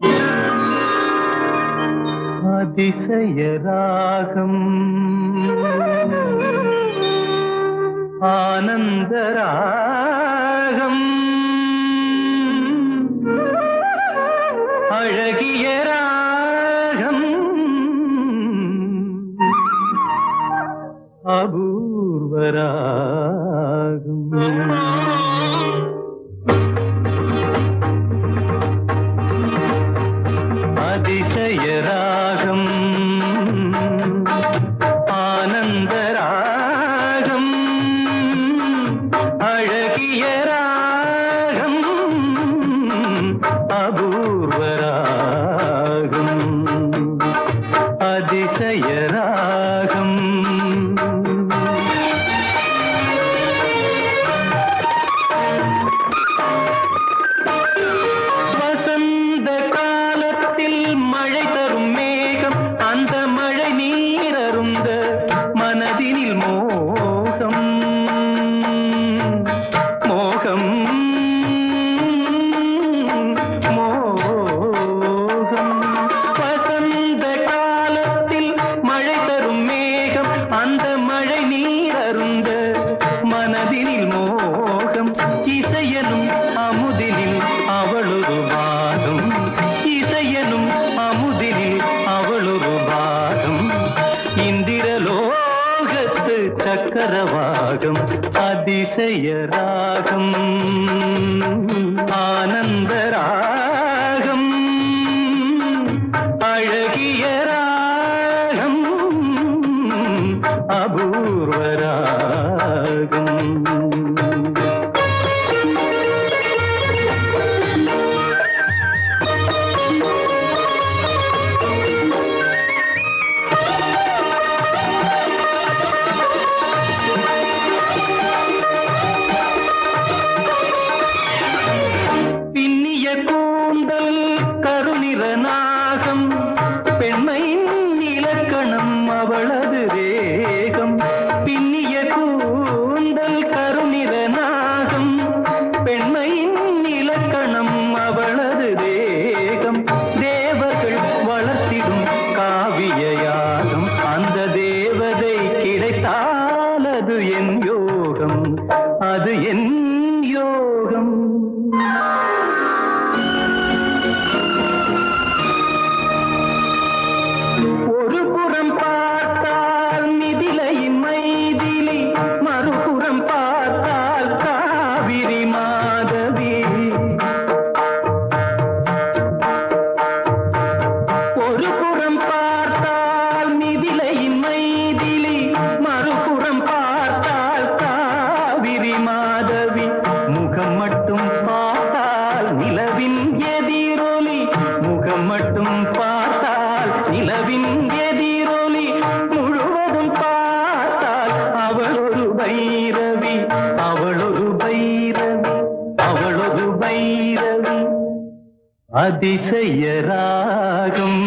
அதிசயராகம். ஆனந்தராகம். ஆனந்த ராகம் அழகிய ராகம் அபூர்வ அபூர்வ ராகம் சக்கரவாகம் அதிசய ராகம். ஆனந்த ராகம் பெண்மையின் இலக்கணம் அவளது வேகம். பின்னிய கூந்தல் கருநிற நாகம் பெண்மையின் இலக்கணம் அவளது வேகம். தேவர்கள் வளர்த்திடும் காவிய யாகம் அந்த தேவதை கிடைத்தால் அது என் யோகம். அது என் யோகம். மட்டும் பார்த்தால் நிலவின் எதிரொலி முழுவதும் பார்த்தால் அவளொரு பைரவி அவளொரு பைரவி அவளொரு பைரவி. அதிசய ராகம்.